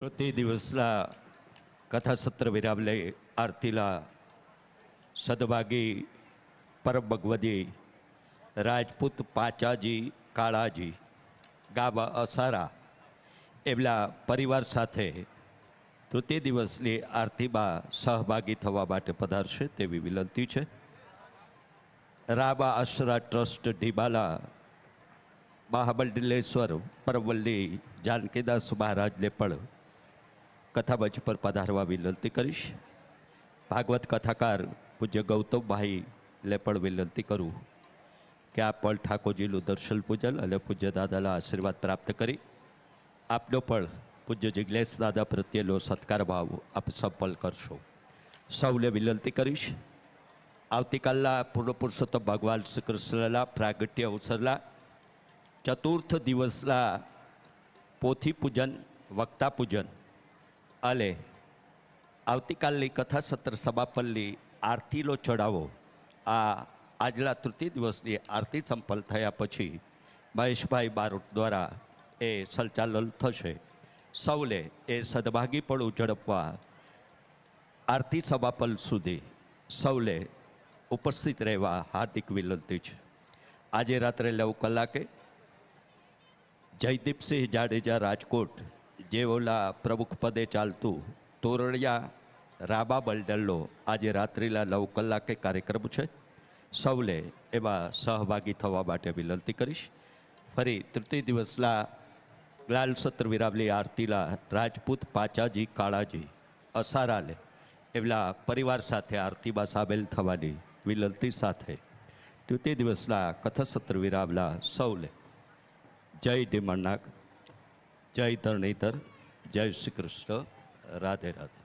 દિવસના કથાસત્ર વિરામલે આરતીલા સદભાગી પરમ ભગવદી રાજપૂત પાંચાજી, કાળાજી, ગાબા અસારા એમના પરિવાર સાથે તૃતીય દિવસની આરતીમાં સહભાગી થવા માટે પધારશે તેવી વિનંતી છે. રાબા આશરા ટ્રસ્ટ ઢીબાલા મહામંડલેશ્વર પરવલ્લી જાનકીદાસ મહારાજને પણ કથામંચ પર પધારવા વિનંતી કરીશ. ભાગવત કથાકાર પૂજ્ય ગૌતમભાઈને પણ વિનંતી કરું કે આપ પણ ઠાકોરજીનું દર્શન પૂજન અને પૂજ્ય દાદાના આશીર્વાદ પ્રાપ્ત કરી. આપનો પણ પૂજ્ય જિજ્ઞેશ દાદા પ્રત્યેનો સત્કાર ભાવ આપ સફળ કરશો. સૌને વિનંતી કરીશ. આવતીકાલના પૂર્ણ પુરુષોત્તમ ભગવાન શ્રી કૃષ્ણના પ્રાગટ્ય અવસરના ચતુર્થ દિવસના પોથી પૂજન વક્તા પૂજન અને આવતીકાલની કથા સત્ર સમાપનની આરતીનો ચઢાવો. આ આજના તૃતીય દિવસની આરતી સંપન્ન થયા પછી મહેશભાઈ બારોટ દ્વારા એ સંચાલન થશે. સૌને એ સદભાગીપણું ઝડપવા આરતી સમાપન સુધી સૌને ઉપસ્થિત રહેવા હાર્દિક વિનંતી છે. આજે રાત્રે નવ કલાકે જયદીપસિંહ જાડેજા રાજકોટ જેઓના પ્રમુખ પદે ચાલતું તોરણિયા રાબા બલડલ્લો આજે રાત્રિના નવ કલાકે કાર્યક્રમ છે. સૌને એમાં સહભાગી થવા માટે વિનંતી કરીશ. ફરી તૃતીય દિવસના લાલ સત્ર વિરામલી આરતીલા રાજપૂત પાચાજી, કાળાજી અસારાલે એમના પરિવાર સાથે આરતીમાં સામેલ થવાની વિનંતી સાથે તૃતીય દિવસના કથાસત્ર વિરામલા સૌને જય ડિમણનાગ જય ધરણીધર જય શ્રી કૃષ્ણ રાધે રાધે.